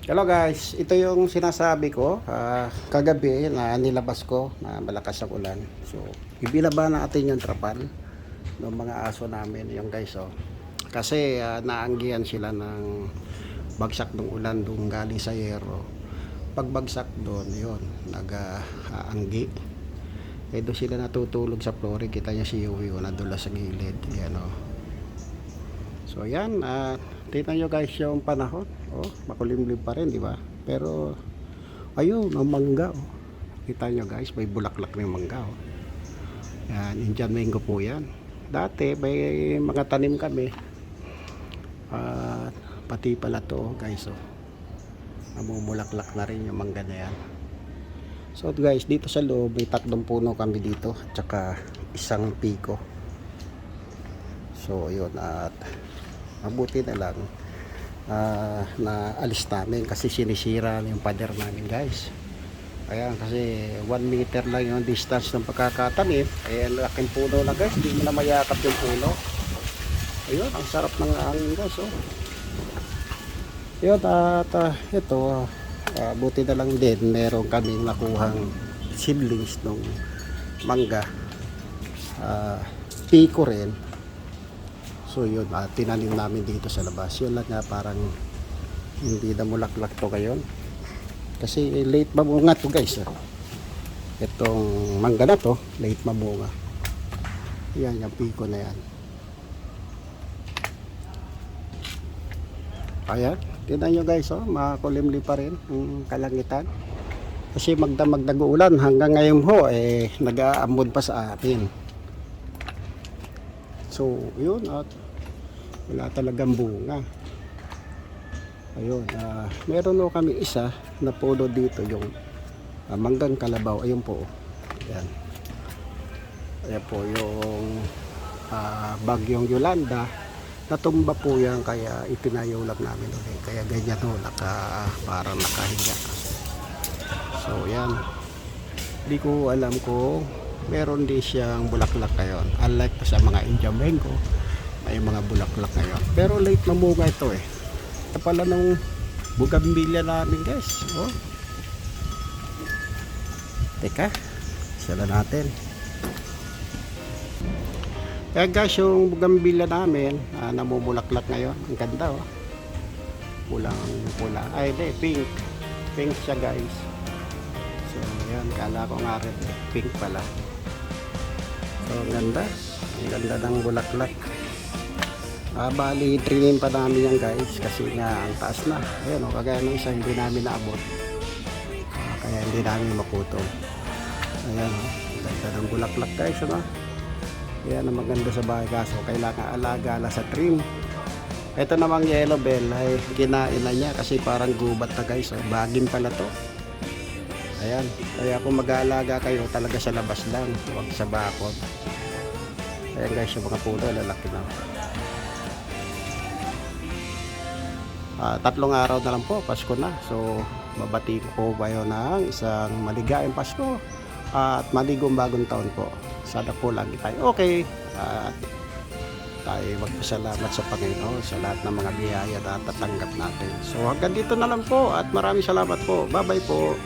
Hello guys, ito yung sinasabi ko ah, kagabi na nilabas ko na malakas ang ulan. So, ibinaba natin yung trapal ng mga aso namin, yung guys oh. Kasi ah, naanggihan sila ng bagsak ng ulan doon galing sa yero. Pagbagsak doon, yun, nag-aanggi. Eh doon sila natutulog sa flooring, kita niya si Yui, oh, nadula sa gilid. Yan oh. So yan, at tingnan nyo guys yung panahon. Oh, makulimlim pa rin, di ba? Pero ayun, ang mangga. Oh. Kita nyo guys, may bulaklak yung mangga. Oh. Yan, Indian mango po yan. Dati may mga tanim kami. At pati pala to guys. Oh. Namumulaklak na rin yung mangga na yan. So guys, dito sa loob may tatlong puno kami dito. At saka isang piko. So yun at mabuti na lang ah, na alis namin kasi sinisira yung pader namin guys. Ayan kasi 1 meter lang yung distance ng pagkakatanim. Ayan laking puno na guys. Hindi mo na mayakap yung puno. Ayun ang sarap ng hangin guys oh. yun at ah, ito ah, buti na lang din meron kaming nakuhang seedlings ng mangga. Ah, piko rin So yun, uh, tinanim namin dito sa labas. Yun lang nga parang hindi na mulaklak to ngayon. Kasi late mamunga to guys. ah. Itong mangga na to, late mamunga. Yan, yung piko na yan. Ayan, tinan nyo guys, oh, makulimli pa rin ang kalangitan. Kasi magdamag nag-uulan hanggang ngayon ho, eh, nag-aamod pa sa atin. So, yun at wala talagang bunga. Ayun, ah, meron o kami isa na puno dito yung ah, manggang kalabaw. Ayun po. Ayan. Ayan po yung ah, bagyong Yolanda. Natumba po yan kaya itinayaw lang namin ulit. Kaya ganyan o, naka, parang nakahiga. So, yan. Hindi ko alam kung meron din siyang bulaklak ngayon. Unlike sa mga Indian mango, may mga bulaklak ngayon. Pero late na munga ito eh. Ito pala nung bugambilya namin guys. Oh. Teka, sala natin. Kaya guys, yung bugambilya namin, ah, namumulaklak ngayon. Ang ganda oh. Pulang pula. Ay, hindi, pink. Pink siya guys. So, yan. Kala ko nga rin. eh, Pink pala. So, ang ganda. Ang ganda ng bulaklak. Ah, bali, trinim pa namin yan guys. Kasi nga, ang taas na. Ayan o, kagaya ng isa, hindi namin naabot. Ah, kaya hindi namin maputol. Ayan o. Ang ganda ng bulaklak guys. Ano? Yan ang maganda sa bahay kaso kailangan alaga la sa trim. Ito namang yellow bell ay kinain na niya kasi parang gubat na guys. Oh. Bagin pala to. Ayan. Kaya kung mag-aalaga kayo talaga sa labas lang. Huwag sa bakod. Ayan guys yung mga puno lalaki na. Ah, tatlong araw na lang po, Pasko na. So, mabati ko po kayo ng isang maligayang Pasko at maligong bagong taon po. Sana po lagi tayo okay. At tayo magpasalamat sa Panginoon sa lahat ng mga biyaya na tatanggap natin. So hanggang dito na lang po at maraming salamat po. Bye-bye po.